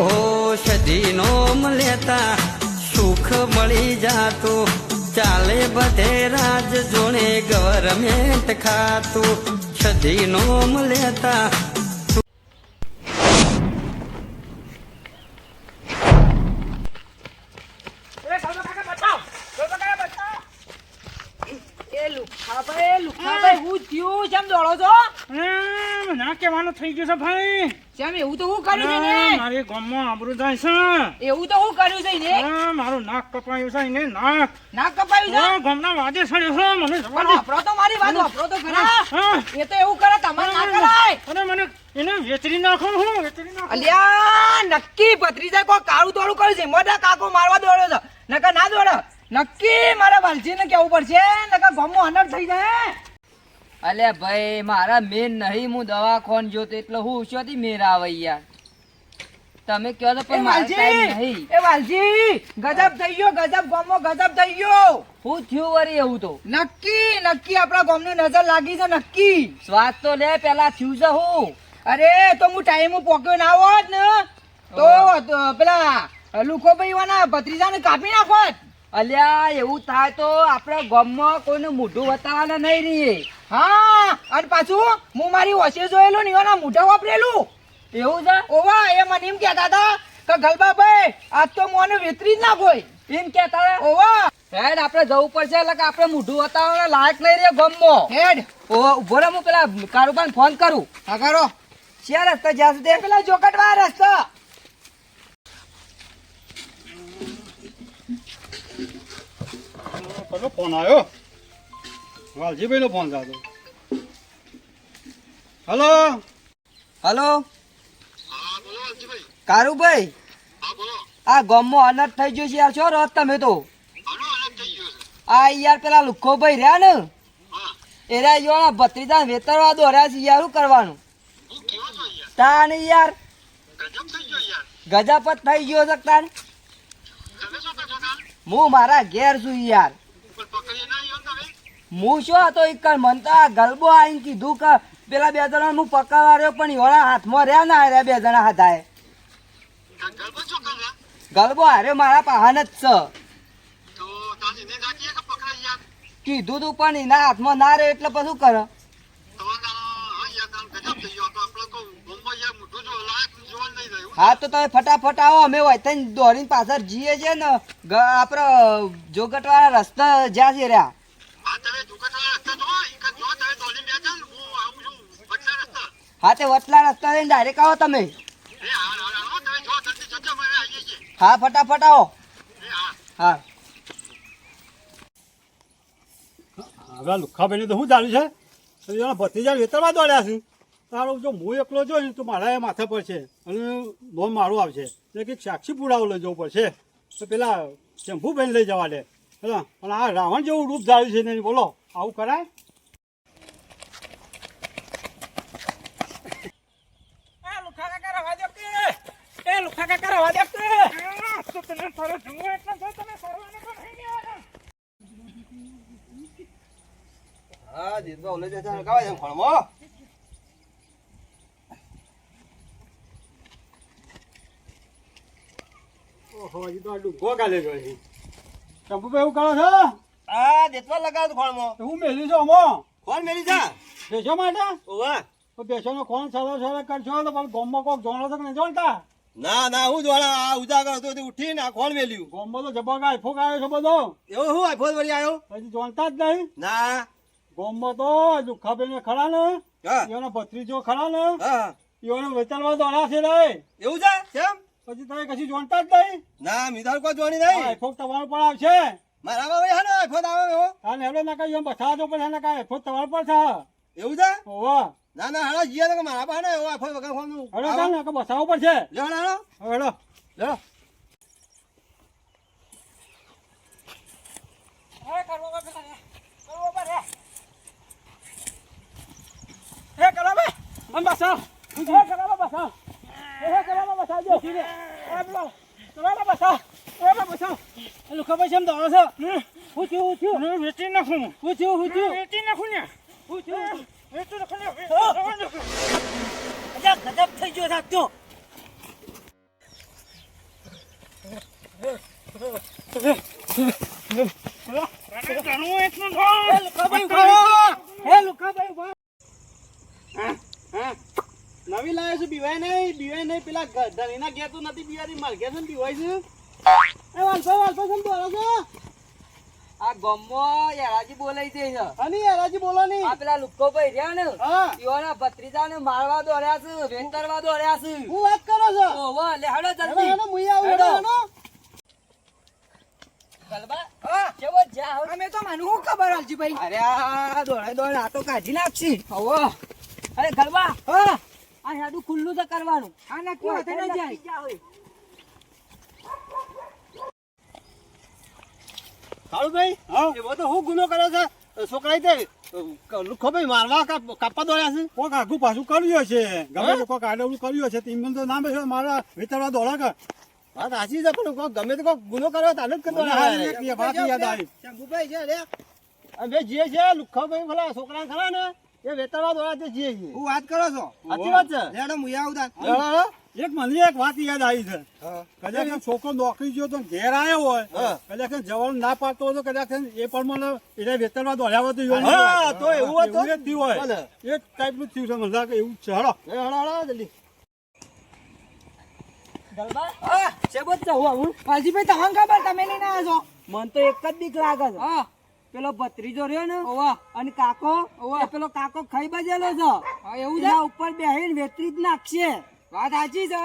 ઓ સદીનો લેતા સુખ મળી જાતું. ચાલે બધે રાજ જોણે ગવર્મેન્ટ ખાતું. સદીનો લેતા એ લુખાભાઈ હું. થયું કેમ દોડો છો? ના કહેવાનું થઈ ગયું છે ભાઈ. કેમ એવું તો હું કર્યું છે ને? મારી ગામમાં આબરૂ જાય છે. એવું તો હું કર્યું છે ને? મારું નાક કપાયું છે ને નાક. નાક કપાયું છે? ગામના વાદે સડ્યો છે મને વાપરો તો મારી વાત વાપરો તો ખરા. એ તો એવું કરે તમારે ના કરાય. અને મને એને વેચરી નાખો હું વેચરી નાખો. અલ્યા નક્કી ભત્રીજા કોઈ કાળું તોડું કર્યું છે. મોટા કાકો મારવા દોડ્યો છે. નકર ના દોડે. નક્કી મારા વાલજીને કેવું પડશે નકર ગામમાં અનર્થ થઈ જાય. અલે ભાઈ મારા મેન નહીં હું દવાખાન જોતો એટલે હું શોથી મેર આવે યાર. તમે કહો તો પણ મારે ટાઈમ નહીં. એ વાલજી ગજબ થઈ ગયો ગજબ ગામમાં ગજબ થઈ ગયો. હું થયું વરી એવું તો? નક્કી નક્કી આપણા ગોમની નજર લાગી છે નક્કી. સ્વાદ તો લે પેલા થયું છે હું. અરે તો હું ટાઈમ પોક્યો ના હોત ને તો પેલા લુખો ભાઈ વાના ભત્રીજાને કાપી નાખોત. અલ્યા એવું થાય તો આપણે ગામમાં કોઈનું મોઢું બતાવવાના નહીં રહીએ હા અને પાછું હું મારી ઓછે જોયેલું ને એના મોઢા વાપરેલું. એવું છે? ઓવા એ મને એમ કહેતા હતા કે ગલબાભાઈ આજ તો મોને વેતરી જ નાખોય એમ કહેતા હતા? ઓવા. હેડ આપણે જવું પડશે એટલે કે આપણે મોઢું બતાવવાના લાયક નહીં રહે ગામમાં. હેડ. ઓ ઊભો રે હું પેલા કારુબાને ફોન કરું. હા કરો. શિયા રસ્તા જ્યાં સુધી પેલા જોકટવા રસ્તા. પેલો ફોન આવ્યો? વાલજીભાઈ નો ફોન થતો હલો? હલો? કારુભાઈ? આ ગામમાં અનર્થ થઈ ગયો છે યાર. છો રહો તમે તો? આ યાર પેલા લુખોભાઈ રહ્યા ને? એરા યો ભત્રીજા વેતરવા દોર્યા છે યાર. શું કરવાનું? તાને યાર? ગજબ જ થઈ ગયો છે તાને? હું મારા ઘેર છું યાર. હું શું હતો એક મન તો આ ગલબો આવીને કીધું કે પેલા બે જણા હું પકડવા રહ્યો પણ એના હાથમાં રહ્યા ના રહ્યા બે જણા હાથાએ. ગલબો હારે મારા પાહન જ છે. કીધું તું પણ એના હાથમાં ના રહે એટલે પછી કર? હા તો તમે ફટાફટ આવો અમે હોય થઈને દોડીને પાછળ જઈએ છીએ ને આપણે જોગટવાળા રસ્તા જ્યાં છે રહ્યા. હા, તે વચલા રસ્તા લઈને ડાયરેક્ટ આવો તમે. હા, ફટાફટ આવો. હા. હવે લુખાભાઈ તો શું ચાલ્યું છે? એના ભત્રીજા વેતરમાં દોડ્યા છે. તારો જો હું એકલો જોઈ ને તો મારા એ માથા પર છે અને લોન મારું આવશે. એટલે કે સાક્ષી પુરાવો લઈ જવું પડશે. તો પેલા શેમ્પુભાઈને લઈ જવા દે. હા પણ આ રાવણ જેવું રૂપ ધાર્યું છે ને બોલો. આવું કરાય? એ લુખા કાકા રવા દે કે તો તને તારે જુઓ એટલે તો તમે કરવાને તો નહીં આવ્યા. હા જીતવા ઓલે જતા હળગાવા છે ફળમાં ઓહો હજી તો આ ડૂંગો કાલે જોઈ શંભુભાઈ એવું કરો છો? હા દેતવા લગાવ ફળમાં તો હું મેલી છું અમો ખોળ મેલી જા. બેસો માટે? ઓવા. બેસોનો કોણ સારો સારો કરશો તો પણ ગોમમાં કોક જોણો તો નહીં જોણતા ના ના હું જોડા આ ઉજાગર હતો તે ઉઠીને આ કોણ મેલ્યું. ગોમમાં તો આઈફોક આવ્યો છે બધો. એવો હું આઈફોન વળી આવ્યો? હજી જોણતા જ નહીં? ના. ગોમમાં તો દુખાબેન ખરા ને? એનો ભત્રીજો ખરા ને? એનો વેચાણમાં દોડા છે રે. એવું છે? કેમ? પછી તમે કશું જોણતા જ નહીં? ના મિધાલ કોઈ નહીં. આઈફોક તમારો પણ આવશે. મારા ભાઈ હા ને આવે એવો આ નેવડો ના કઈ એમ પણ તમારો છે. એવું છે? ઓવા ના ના હાલો જીયા તો મારા પાસે એવો આઈફોન વગર ફોન હવે ચાલ ને કે બસાવવો પડશે લ્યો હાલો હવે હેડો. લ્યો હે બસાવ હે બસાવ હે બસાવ જો. પેલો કરાવે બસાવ નવી લાવે છે બીવાય નહીં બીવાય નહીં. પેલા ધણીના ગયા તો નથી બીવારી માર ઘેર છે બીવાય છે. એ વાલસો વાલસો કેમ બોલો છો? આ ગમો યારાજી બોલાઈ છે અને યારાજી બોલો નહીં આ પેલા લુક્કો ભાઈ રહ્યા ને ઈઓના ભત્રીજાને મારવા દોડ્યા છે વેતરવા દોડ્યા છે. હું વાત કરો છો? ઓહો લે હેડો હેડો, જલ્દી હેડો, મુઈ આવું, હેડો, હેડો. ગલબા કેવો જા અમે તો મને શું ખબર હાલજીભાઈ અરે આ દોડે દોડે આ તો કાઢી નાખશી. હવો અરે ગલબા હા. આ હેડું ખુલ્લું તો કરવાનું. આ નક્કી હોતે ન જાય. કાળુભાઈ એવો તો હું ગુનો કર્યો છે? છોકરાએ તે લુખો ભાઈ મારવા કાપ- કાપવા દોડ્યા છે? કોક આગું પાછું કર્યું છે ગમે તે કોક આડવડું કર્યું હશે તેમને તો નામ છે મારા વિતરવા દોડા કર વાત સાચી છે પણ કોક ગમે તો કોક ગુનો કર્યો વાત યાદ આવી. શંભુભાઈ છે જે છે લુખો ભાઈ ભલા છોકરા ખરા ને? એ વેતરવા દોડ્યા તે જીએ છે. હું વાત કરો છો? સાચી વાત છે? લેડો હું આવતા. હેડો, હેડો. એક મને એક વાત યાદ આવી છે. કદાચ છોકરો નોકરી ગયો તો ઘેર આવ્યો હોય. કદાચ જવાનું ના પાડતો હોય તો કદાચ એ પ્રમાણે એને વેતનમાં દોડ્યા હોય તો હા, તો એવું હતું. એ થયું હોય. એ ટાઈપનું થયું છે મને લાગે એવું છે. હળો એ હળો હેડો, જલ્દી. ગલબા છે જવું હું હાલજીભાઈ તમને ખબર તમે નહીં ના છો. મને તો એક જ બીક લાગે છે. હા. પેલો ભત્રીજો રહ્યો ને ઓવા અને કાકો ઓવા. પેલો કાકો ખાઈ બજેલો છે. હા એવું છે? ઉપર બેહીને વેતરી જ નાખશે. વાત સાચી છે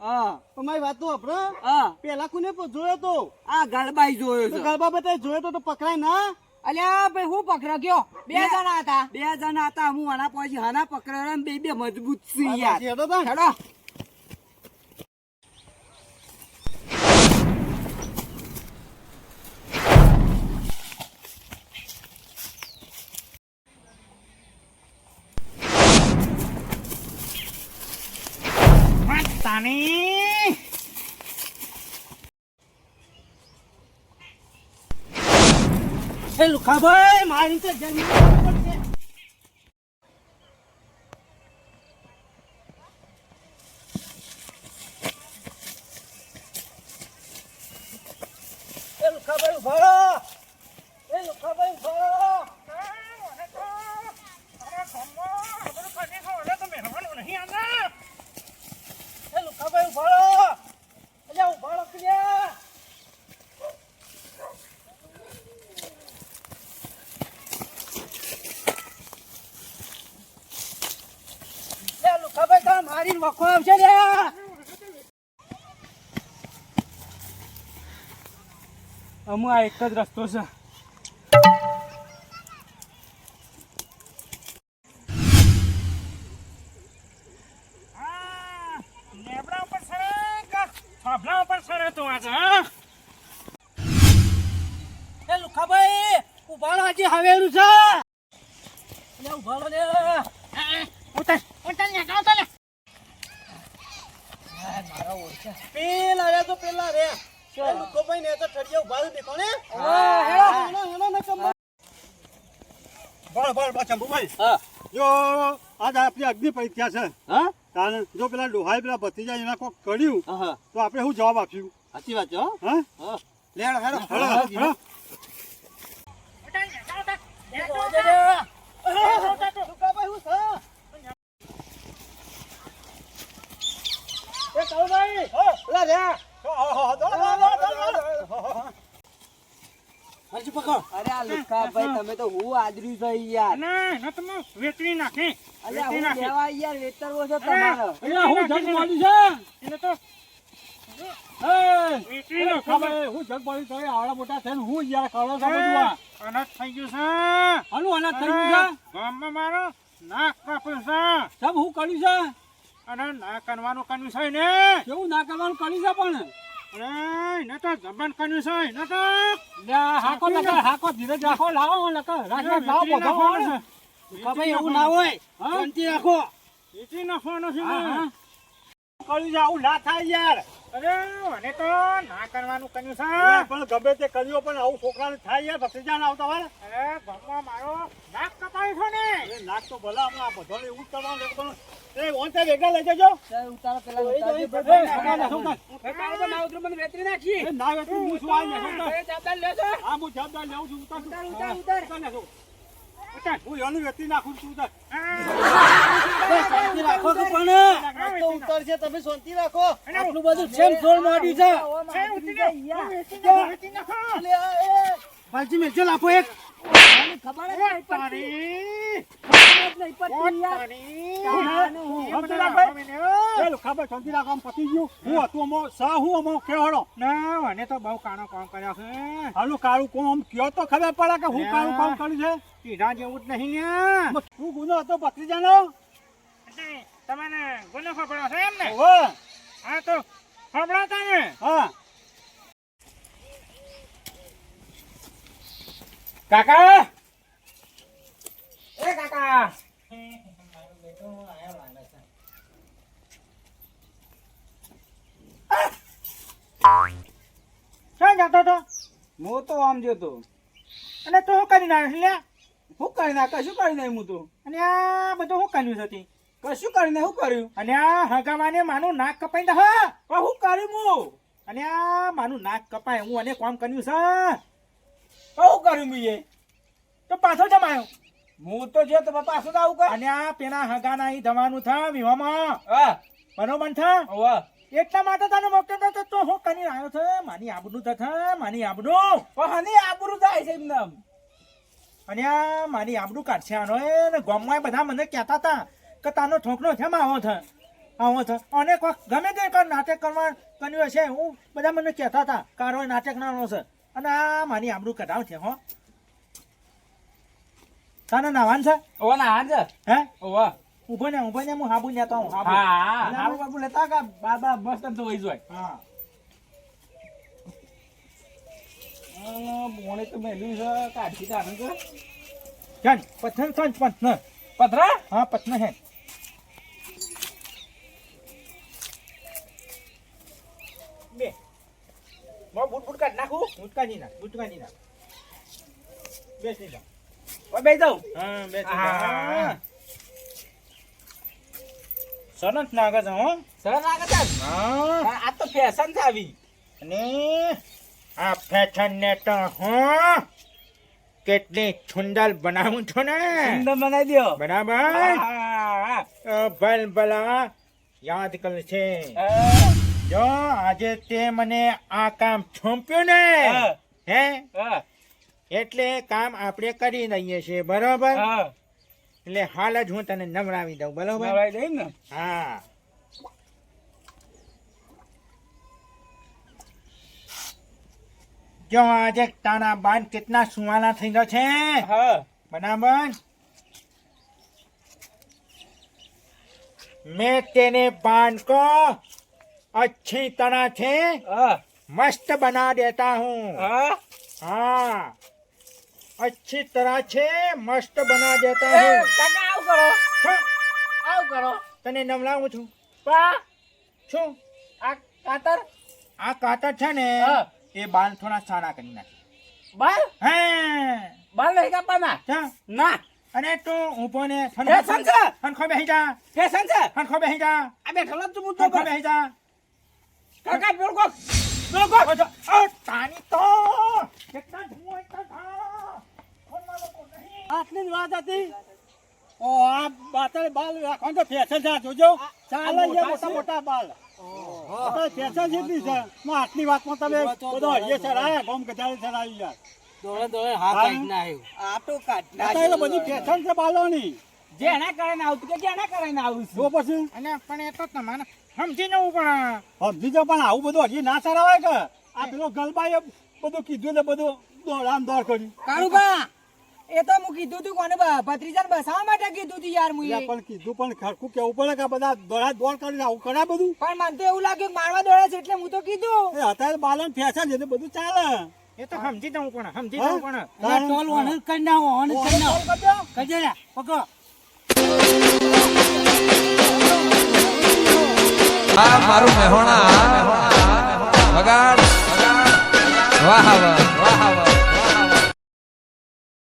હા. તમારી વાત તો આપડે હા? પેલા કોને જોયો તો? આ ગલબાઈ જોયો છે. ગરબા બધા જોયો તો તો પકડાય ના અલ્યા ભાઈ હું પકડા ગયો. બે જણા હતા. બે જણા હતા હું આના પછી હાના પકડ્યો બે બે મજબૂત છે યાર. હેડો. હેડો એ લુખાભાઈ મારી તો જન્મ લુખાભાઈ ઊભા રહો. એ લુખાભાઈ ઊભા રહો. એ લુખાભાઈ ઊભા રહો. અલ્યા ઊભા રહો પેલા. લે મારીને વખો આવશે લે અમુ આ એક જ રસ્તો છે. એ લુખાભાઈ ઊભા રહો હજી હવેલું છે. લે ઊભા રહો લે પેલા રે તો પેલા રે. એ લુખાભાઈ ને તો ઠડિયા ઊભા દેખો ને. હેડો. હેડો ને કમ બળ બળ બળ શંભુભાઈ હા. જો આજ આપણી અગ્નિ પરીક્ષા છે. હા? કારણ જો પેલા ડોહાઈ પેલા ભત્રીજા એના કોક કર્યું હા તો આપણે શું જવાબ આપ્યું સાચી વાત છે હો. હા? હા. લેડો હેડો હેડો હેડો લુખાભાઈ હું છે એ કાળુભાઈ પેલા રે હજી પકડ અરે આ લુખાભાઈ તમે તો હું આદર્યું છે યાર વેતરી નાખી. અલ્યા હું લેવા યાર વેતરવો છે તમારો. અહીંયા હું જગ મળ્યું છે. વેતરી ખબર હું જગ પડી તો આવડા મોટા થઈને હું યાર કરો છો બધું થઈ ગયું છે. આનું અનાજ થઈ ગયું છે. ગામમાં મારો નાક કાપ્યું છે. સબ હું કર્યું છે? અને ના કરવાનું કર્યું છે ને. કેવું ના કરવાનું કર્યું છે પણ? અરે એને તો જબાન કર્યું છે એને તો હાકો નકર હાકો ધીરજ રાખો લાવો નકર રાખો લાવો બધો. ભાઈ એવું ના હોય? શાંતિ રાખો એથી હા, હા. કર્યું છે આવું ના થાય યાર અરે મને તો ના કરવાનું કર્યું છે પણ ગમે તે કર્યો પણ આવું છોકરાને થાય યાર ભત્રીજાને આવતા વાર અરે ગામમાં મારો નાક કપાય છે ને અરે નાક તો ભલા હમણાં બધાને એવું જ કરવાનું પણ એ ઓન સાહેબ ભેગા લઈ જજો ઉતારો પેલા એ ઉતારજો. ભેગા નાખો કાંઈ. કાળુ તો ના ઉતરું મને વેતરી નાખી ના વેચું હું છું આ નાખો કાંઈ. એ જવાબદાર લેજો હા હું જવાબદાર લેવું છું ઉતાર ઉતાર, ઉતાર. ઉતાર હું એનું વેચી નાખું છું ઉતાર. શાંતિ રાખો કે પણ. ઉતરશે તમે રાખો. આટલું બધું છેમ છોડ છે. ભાઈજી એક. ખબર શાંતિ રાખો. આમ પતી ગયું. હું હતું અમો સા હું અમો કેવડો ના મને તો બહુ કાણો કામ કર્યા છે. હાલું કાળું કોમ આમ કયો તો ખબર પડે કે હું કાળું કામ કર્યું છે? પીઢા જેવું જ નહીં ને શું ગુનો હતો ભત્રીજાનો? ગુનો ખબરો છે એમ ને હા. તો ખબરાતા ને? હા. કાકા? એ કાકા. ક્યાં જતો તો હું તો આમ જતો. અને તું શું કરી લ્યા? શું કરી નાખ્યા શું કરી નાખ્યું તું? અને આ બધું શું કર્યું હતી તે? કશું કરીને શું કર્યું? અને આ હગાવાને માનું નાક કપાઈ દે હા. હું કર્યું હું અને આ માનું નાક કપાય હું અને કોમ કર્યું છે. હું કર્યું મેં એ? તો પાછો જમાયો હું તો જો તમે પાછો તો આવું કર. અને આ પેલા હગાના ઈ દવાનું થા વિવામાં હા. બરોબર થા? હોવે. એટલા માટે તને મોકલ્યો તો તો હું કરી આવ્યો છે. માની આબરૂ થા માની આબરૂ. પણ હની આબરૂ થાય છે એમને. અને આ મારી આબરૂ કાઢશે આનો એ ગામમાં બધા મને કહેતા હતા. કે તાનો ઠોકનો છે આવો થ આવો થ અને કોક ગમે તે કોઈ નાટક કરવા કર્યું હશે હું બધા મને કહેતા હતા કારો નાટક નાનો છે. અને આ મારી આબરૂ કઢાવ છે હો. ના નાવાન છે? ઓ ના હાલ છે હે? હોવે. ઊભો ને ઊભો ને હું હાબુ લેતો હું હાબુ. હા હાબુ. બાબુ લેતા કા બાબા બસ એમ તો વહી જોય. હા. મોણે તો મેલ્યું છે કાઢી તારણ કે ચાલ પથ્થર. ચાલ પથ્થર? પથરા હા પથન હે. મો બૂટ બૂટ કાઢ નાખું નાખ ઉટકાજી નાખ બેસી જા ઓય બેસી જાઉં હા બેસી હા. સરસ નાગે છે હો સરસ લાગે છે હા આ તો ફેશન છે આવી અને આ ફેશન ને તો હો કેટલી છુંદર બનાવું છું ને સુંદર બનાવી દો બરાબર ભલ ભલા યાદ કરશે જો આજે તે મને આ કામ છોંપ્યું ને હે. એટલે કામ આપણે કરી લઈએ છીએ બરોબર? એટલે હાલ જ હું તને નવડાવી દઉં બરોબર? હા. જો આજે તારા બાન કેટલા સુવાના થઈ ગયો છે? બરાબર? મેં તેને બાંધ કો अच्छी तरह से હા मस्त बना देता हूँ હા हाँ अच्छी तरह से मस्त बना देता એ, हूँ કાકા આવું કરો શું? આવું કરો તને નવડાવું છું પા શું આ કાતર આ કાતર છે ને હા. એ બાલ થોડા સારા કરી નાખે બાલ હે બાલ નહીં કાપવાના જા. ના અને તું ઊભો ને ફેશન છે. હનખો બેહી જા ફેશન છે હનખો બેહી જા આ બેઠેલો જ છું હું તો હનખો બેહી જા કાકા પેલું કોક પેલું કોક. ઓ, તાની તો કેટલા ધુઓ એટલા લોકો નહીં. આટલી વાત હતી. ઓ આ બાતળ બાલ રાખવાનું તો ફેશન છે આ જોજો. ચાલે છે મોટા મોટા બાલ. ફેશન જેટલી છે હું આટલી વાતમાં તમે બધો હૈયે ચડાયા ગોમ ગજાડે ચડાવી યાર દોડે દોડે હા હા. ના આવ્યું આ તો કાઢ ના આવ્યું બધી ફેશન છે બાલોની. જેના કારણે આવતું કે જેના કારણે આવું છું? જો પછી? અને પણ એ તો તમારે સમજી જવું પણ સમજી જાઓ પણ આવું બધું હજી ના ચડાવાય કે? આ પેલો ગલબાએ બધું કીધું ને બધું દોડામ દોડ કર્યું. કાળુબા એ તો હું કીધું તું કોને ભત્રીજા ભત્રીજાને બસાવવા માટે કીધું તું યાર મુએ પણ કીધું પણ ખરખું કેવું પડે કે બધા દોડા દોડ કરીને આવું કરા બધું? પણ મને તો એવું લાગ્યું મારવા દોડે છે એટલે હું તો કીધું. એ અત્યારે બાલન ફેંસા છે બધું ચાલે. એ તો સમજી જવું પણ સમજી? જવું પણ. ટોલ ઓન કરી નાખો ઓન કરી નાખો. કજે પકડો. હા મારું મહેણા વગાડ વાહ વાહ.